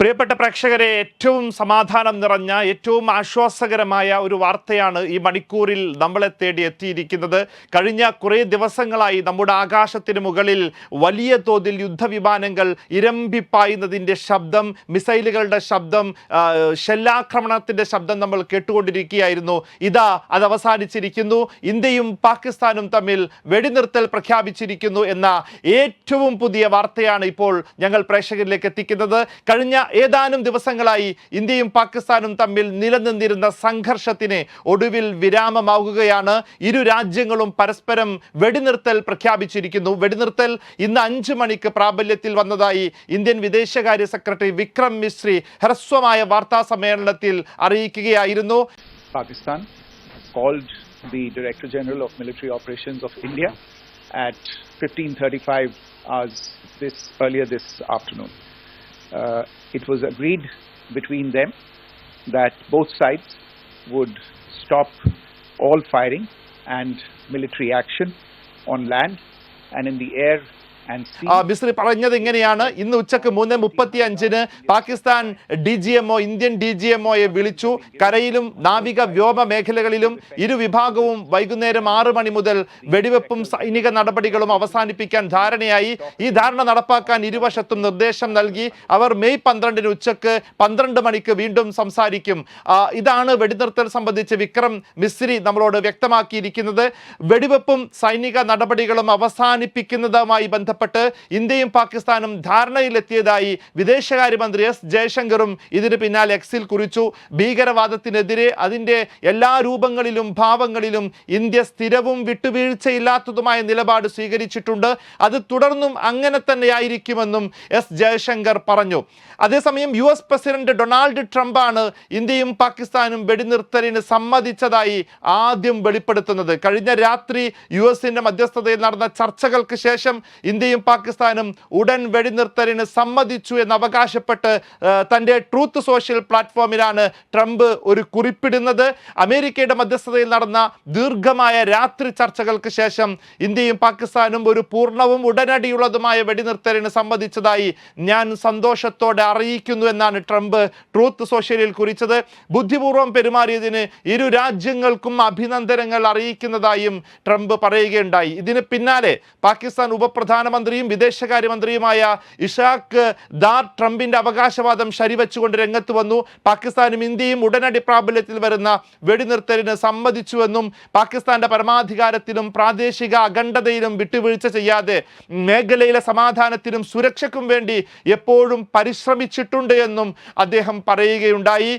പ്രിയപ്പെട്ട പ്രേക്ഷകരെ ഏറ്റവും സമാധാനം നിറഞ്ഞ ഏറ്റവും ആശ്വാസകരമായ ഒരു വാർത്തയാണ് ഈ മണിക്കൂറിൽ നമ്മളെ തേടി എത്തിയിരിക്കുന്നത്. കഴിഞ്ഞ കുറേ ദിവസങ്ങളായി നമ്മുടെ ആകാശത്തിന് മുകളിൽ വലിയ തോതിൽ യുദ്ധവിമാനങ്ങൾ ഇരമ്പിപ്പായുന്നതിന്റെ ശബ്ദം മിസൈലുകളുടെ ശബ്ദം ഷെല്ലാക്രമണത്തിന്റെ ശബ്ദം നമ്മൾ കേട്ടുകൊണ്ടിരിക്കുകയായിരുന്നു. ഇതാ അത് അവസാനിച്ചിരിക്കുന്നു. ഇന്ത്യയും പാകിസ്ഥാനും തമ്മിൽ വെടിനിർത്തൽ പ്രഖ്യാപിച്ചിരിക്കുന്നു എന്ന ഏറ്റവും പുതിയ വാർത്തയാണ് ഇപ്പോൾ ഞങ്ങൾ പ്രേക്ഷകരിലേക്ക് എത്തിക്കുന്നത്. കഴിഞ്ഞ ഏതാനും ദിവസങ്ങളായി ഇന്ത്യയും പാകിസ്ഥാനും തമ്മിൽ നിലനിന്നിരുന്ന സംഘർഷത്തിന് ഒടുവിൽ വിരാമമാവുകയാണ്. ഇരു രാജ്യങ്ങളും പരസ്പരം വെടിനിർത്തൽ പ്രഖ്യാപിച്ചിരിക്കുന്നു. വെടിനിർത്തൽ ഇന്ന് അഞ്ചു മണിക്ക് പ്രാബല്യത്തിൽ വന്നതായി ഇന്ത്യൻ വിദേശകാര്യ സെക്രട്ടറി വിക്രം മിശ്രി ഹ്രസ്വമായ വാർത്താ സമ്മേളനത്തിൽ അറിയിക്കുകയായിരുന്നു. Pakistan called the Director General of Military Operations of India at 15:35 hours this earlier this afternoon. Uh, it was agreed between them that both sides would stop all firing and military action on land. And in the air Misri പറഞ്ഞത് ഇങ്ങനെയാണ്. ഇന്ന് ഉച്ചയ്ക്ക് മൂന്ന് മുപ്പത്തി അഞ്ചിന് Pakistan D G M O Indian D G എംഒയെ വിളിച്ചു. കരയിലും നാവിക വ്യോമ മേഖലകളിലും ഇരു വിഭാഗവും വൈകുന്നേരം ആറ് മണി മുതൽ വെടിവെപ്പും സൈനിക നടപടികളും അവസാനിപ്പിക്കാൻ ധാരണയായി. ഈ ധാരണ നടപ്പാക്കാൻ ഇരുവശത്തും നിർദ്ദേശം നൽകി. അവർ മെയ് പന്ത്രണ്ടിന് ഉച്ചയ്ക്ക് പന്ത്രണ്ട് മണിക്ക് വീണ്ടും സംസാരിക്കും. ഇതാണ് വെടിനിർത്തൽ സംബന്ധിച്ച് വിക്രം മിസ്രി നമ്മളോട് വ്യക്തമാക്കിയിരിക്കുന്നത്. വെടിവെപ്പും സൈനിക നടപടികളും അവസാനിപ്പിക്കുന്നതുമായി ബന്ധപ്പെട്ട് ഇന്ത്യയും പാകിസ്ഥാനും ധാരണയിലെത്തിയതായി വിദേശകാര്യമന്ത്രി എസ് ജയശങ്കറും ഇതിന് പിന്നാലെ എക്സിൽ കുറിച്ചു. ഭീകരവാദത്തിനെതിരെ അതിന്റെ എല്ലാ രൂപങ്ങളിലും ഭാവങ്ങളിലും ഇന്ത്യ സ്ഥിരവും വിട്ടുവീഴ്ചയില്ലാത്തതുമായ നിലപാട് സ്വീകരിച്ചിട്ടുണ്ട്. അത് തുടർന്നും അങ്ങനെ തന്നെയായിരിക്കുമെന്നും എസ് ജയശങ്കർ പറഞ്ഞു. അതേസമയം യു എസ് പ്രസിഡന്റ് ഡൊണാൾഡ് ട്രംപാണ് ഇന്ത്യയും പാകിസ്ഥാനും വെടിനിർത്തലിന് സമ്മതിച്ചതായി ആദ്യം വെളിപ്പെടുത്തുന്നത്. കഴിഞ്ഞ രാത്രി യു എസിന്റെ മധ്യസ്ഥതയിൽ നടന്ന ചർച്ചകൾക്ക് ശേഷം ഇന്ത്യയും പാകിസ്ഥാനും ഉടൻ വെടിനിർത്തലിന് സമ്മതിച്ചു എന്ന് അവകാശപ്പെട്ട് തന്റെ ട്രൂത്ത് സോഷ്യൽ പ്ലാറ്റ്ഫോമിലാണ് ട്രംപ് ഒരു കുറിപ്പിടുന്നത്. അമേരിക്കയുടെ മധ്യസ്ഥതയിൽ നടന്ന ദീർഘമായ രാത്രി ചർച്ചകൾക്ക് ശേഷം ഇന്ത്യയും പാകിസ്ഥാനും ഒരു പൂർണവും ഉടനടിയുള്ളതുമായ വെടിനിർത്തലിന് സമ്മതിച്ചതായി ഞാൻ സന്തോഷത്തോടെ അറിയിക്കുന്നു എന്നാണ് ട്രംപ് ട്രൂത്ത് സോഷ്യലിൽ കുറിച്ചത്. ബുദ്ധിപൂർവം പെരുമാറിയതിന് ഇരു രാജ്യങ്ങൾക്കും അഭിനന്ദനങ്ങൾ അറിയിക്കുന്നതായും ട്രംപ് പറയുകയുണ്ടായി. ഇതിന് പിന്നാലെ പാകിസ്ഥാൻ ഉപപ്രധാനമന്ത്രിയും വിദേശകാര്യമന്ത്രിയുമായ ഇഷാഖ് ദാർ ട്രംപിന്റെ അവകാശവാദം ശരിവെച്ചുകൊണ്ട് രംഗത്ത് വന്നു. പാകിസ്ഥാനും ഇന്ത്യയും ഉടനടി പ്രാബല്യത്തിൽ വരുന്ന വെടിനിർത്തലിന് സമ്മതിച്ചുവെന്നും പാകിസ്ഥാന്റെ പരമാധികാരത്തിലും പ്രാദേശിക അഖണ്ഡതയിലും വിട്ടുവീഴ്ച ചെയ്യാതെ മേഖലയിലെ സമാധാനത്തിനും സുരക്ഷയ്ക്കും വേണ്ടി എപ്പോഴും പരിശ്രമിച്ചിട്ടുണ്ട് എന്നും അദ്ദേഹം പറയുകയുണ്ടായി.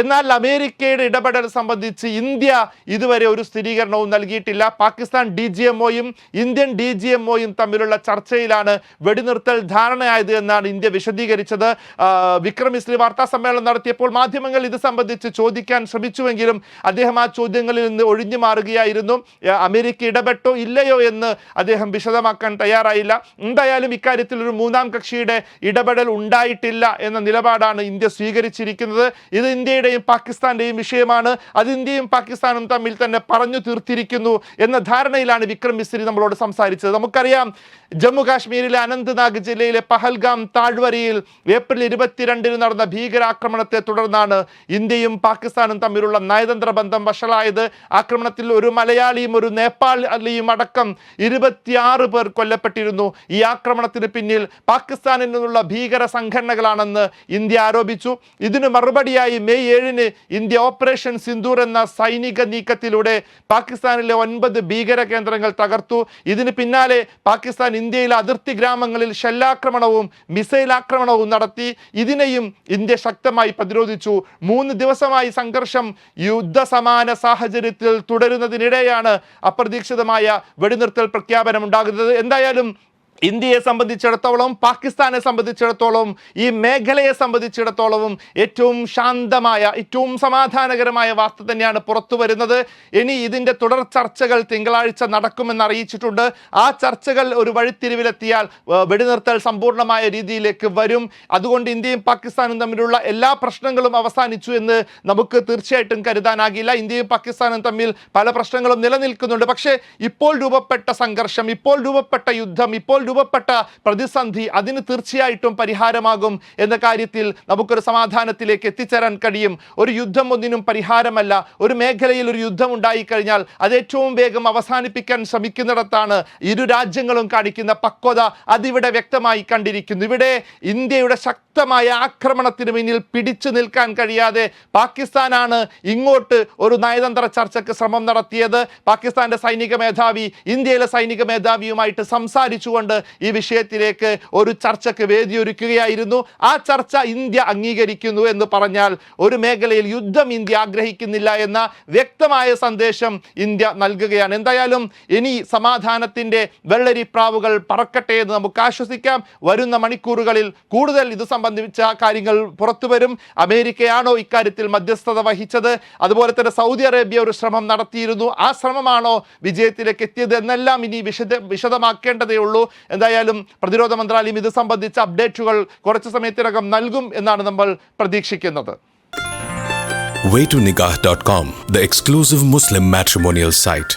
എന്നാൽ അമേരിക്കയുടെ ഇടപെടൽ സംബന്ധിച്ച് ഇന്ത്യ ഇതുവരെ ഒരു സ്ഥിരീകരണവും നൽകിയിട്ടില്ല. പാകിസ്ഥാൻ ഡി ജി എംഒയും ഇന്ത്യൻ ഡി ജി എംഒയും തമ്മിലുള്ള ചർച്ചയിലാണ് വെടിനിർത്തൽ ധാരണയായത് എന്നാണ് ഇന്ത്യ വിശദീകരിച്ചത്. വിക്രം ഇസ്ലി വാർത്താ സമ്മേളനം നടത്തിയപ്പോൾ മാധ്യമങ്ങൾ ഇത് സംബന്ധിച്ച് ചോദിക്കാൻ ശ്രമിച്ചുവെങ്കിലും അദ്ദേഹം ആ ചോദ്യങ്ങളിൽ നിന്ന് ഒഴിഞ്ഞു മാറുകയായിരുന്നു. അമേരിക്ക ഇടപെട്ടോ ഇല്ലയോ എന്ന് അദ്ദേഹം വിശദമാക്കാൻ തയ്യാറായില്ല. എന്തായാലും ഇക്കാര്യത്തിൽ ഒരു മൂന്നാം കക്ഷിയുടെ ഇടപെടൽ ഉണ്ടായിട്ടില്ല എന്ന നിലപാടാണ് ഇന്ത്യ സ്വീകരിച്ചിരിക്കുന്നത്. ഇത് ഇന്ത്യയുടെയും പാകിസ്ഥാന്റെയും വിഷയമാണ്. അത് ഇന്ത്യയും പാകിസ്ഥാനും തമ്മിൽ തന്നെ പറഞ്ഞു തീർത്തിരിക്കുന്നു എന്ന ധാരണയിലാണ് വിക്രം മിസ്രി നമ്മളോട് സംസാരിച്ചത്. നമുക്കറിയാം ജമ്മു കാശ്മീരിലെ അനന്ത്നാഗ് ജില്ലയിലെ പഹൽഗാം താഴ്വരയിൽ ഏപ്രിൽ ഇരുപത്തിരണ്ടിന് നടന്ന ഭീകരാക്രമണത്തെ തുടർന്നാണ് ഇന്ത്യയും പാകിസ്ഥാനും തമ്മിലുള്ള നയതന്ത്ര ബന്ധം വഷളായത്. ആക്രമണത്തിൽ ഒരു മലയാളിയും ഒരു നേപ്പാളിയും അടക്കം ഇരുപത്തിയാറ് പേർ കൊല്ലപ്പെട്ടിരുന്നു. ഈ ആക്രമണത്തിന് പിന്നിൽ പാകിസ്ഥാനിൽ നിന്നുള്ള ഭീകര സംഘടനകളാണെന്ന് ഇന്ത്യ ആരോപിച്ചു. ഇതിന് മറുപടിയായി മെയ് ഏഴിന് ഇന്ത്യ ഓപ്പറേഷൻ സിന്ധൂർ എന്ന സൈനിക നീക്കത്തിലൂടെ പാകിസ്ഥാനിലെ ഒൻപത് ഭീകര കേന്ദ്രങ്ങൾ തകർത്തു. ഇതിന് പിന്നാലെ പാകിസ്ഥാൻ ഇന്ത്യയിലെ അതിർത്തി ഗ്രാമങ്ങളിൽ ഷെല്ലാക്രമണവും മിസൈൽ ആക്രമണവും നടത്തി. ഇതിനെയും ഇന്ത്യ ശക്തമായി പ്രതിരോധിച്ചു. മൂന്ന് ദിവസമായി സംഘർഷം യുദ്ധസമാന സാഹചര്യത്തിൽ തുടരുന്നതിനിടെയാണ് അപ്രതീക്ഷിതമായ വെടിനിർത്തൽ പ്രഖ്യാപനം ഉണ്ടാകുന്നത് എന്തായാലും ഇന്ത്യയെ സംബന്ധിച്ചിടത്തോളം പാകിസ്ഥാനെ സംബന്ധിച്ചിടത്തോളം ഈ മേഖലയെ സംബന്ധിച്ചിടത്തോളവും ഏറ്റവും ശാന്തമായ ഏറ്റവും സമാധാനകരമായ വാർത്ത തന്നെയാണ് പുറത്തു വരുന്നത്. ഇനി ഇതിന്റെ തുടർ ചർച്ചകൾ തിങ്കളാഴ്ച നടക്കുമെന്ന് അറിയിച്ചിട്ടുണ്ട്. ആ ചർച്ചകൾ ഒരു വഴിത്തിരിവിലെത്തിയാൽ വെടിനിർത്തൽ സമ്പൂർണമായ രീതിയിലേക്ക് വരും. അതുകൊണ്ട് ഇന്ത്യയും പാകിസ്ഥാനും തമ്മിലുള്ള എല്ലാ പ്രശ്നങ്ങളും അവസാനിച്ചു എന്ന് നമുക്ക് തീർച്ചയായിട്ടും കരുതാനാകില്ല. ഇന്ത്യയും പാകിസ്ഥാനും തമ്മിൽ പല പ്രശ്നങ്ങളും നിലനിൽക്കുന്നുണ്ട്. പക്ഷേ ഇപ്പോൾ രൂപപ്പെട്ട സംഘർഷം ഇപ്പോൾ രൂപപ്പെട്ട യുദ്ധം ഇപ്പോൾ രൂപപ്പെട്ട പ്രതിസന്ധി അതിന് തീർച്ചയായിട്ടും പരിഹാരമാകും എന്ന കാര്യത്തിൽ നമുക്കൊരു സമാധാനത്തിലേക്ക് എത്തിച്ചേരാൻ കഴിയും. ഒരു യുദ്ധം ഒന്നിനും പരിഹാരമല്ല. ഒരു മേഖലയിൽ ഒരു യുദ്ധം ഉണ്ടായിക്കഴിഞ്ഞാൽ അത് ഏറ്റവും വേഗം അവസാനിപ്പിക്കാൻ ശ്രമിക്കുന്നിടത്താണ് ഇരു രാജ്യങ്ങളും കാണിക്കുന്ന പക്വത അതിവിടെ വ്യക്തമായി കണ്ടിരിക്കുന്നു. ഇവിടെ ഇന്ത്യയുടെ ശക്തമായ ആക്രമണത്തിന് മുന്നിൽ പിടിച്ചു നിൽക്കാൻ കഴിയാതെ പാകിസ്ഥാനാണ് ഇങ്ങോട്ട് ഒരു നയതന്ത്ര ചർച്ചയ്ക്ക് ശ്രമം നടത്തിയത്. പാകിസ്ഥാന്റെ സൈനിക മേധാവി ഇന്ത്യയിലെ സൈനിക മേധാവിയുമായിട്ട് സംസാരിച്ചുകൊണ്ട് ഈ വിഷയത്തിലേക്ക് ഒരു ചർച്ചയ്ക്ക് വേദിയൊരുക്കുകയായിരുന്നു. ആ ചർച്ച ഇന്ത്യ അംഗീകരിക്കുന്നു എന്ന് പറഞ്ഞാൽ ഒരു മേഖലയിൽ യുദ്ധം ഇന്ത്യ ആഗ്രഹിക്കുന്നില്ല എന്ന വ്യക്തമായ സന്ദേശം ഇന്ത്യ നൽകുകയാണ്. എന്തായാലും ഇനി സമാധാനത്തിന്റെ വെള്ളരിപ്രാവുകൾ പറക്കട്ടെ എന്ന് നമുക്ക് ആശ്വസിക്കാം. വരുന്ന മണിക്കൂറുകളിൽ കൂടുതൽ ഇത് സംബന്ധിച്ച കാര്യങ്ങൾ പുറത്തുവരും അമേരിക്കയാണോ ഇക്കാര്യത്തിൽ മധ്യസ്ഥത വഹിച്ചത്? അതുപോലെ തന്നെ സൗദി അറേബ്യ ഒരു ശ്രമം നടത്തിയിരുന്നു. ആ ശ്രമമാണോ വിജയത്തിലേക്ക് എത്തിയത്? എന്നെല്ലാം ഇനി വിശദ വിശദമാക്കേണ്ടതേ ഉള്ളൂ. എന്തായാലും പ്രതിരോധ മന്ത്രാലയം ഇത് സംബന്ധിച്ച അപ്ഡേറ്റുകൾ കുറച്ച് സമയത്തിനകം നൽകും എന്നാണ് നമ്മൾ പ്രതീക്ഷിക്കുന്നത് waytonikah.com, the exclusive Muslim matrimonial site.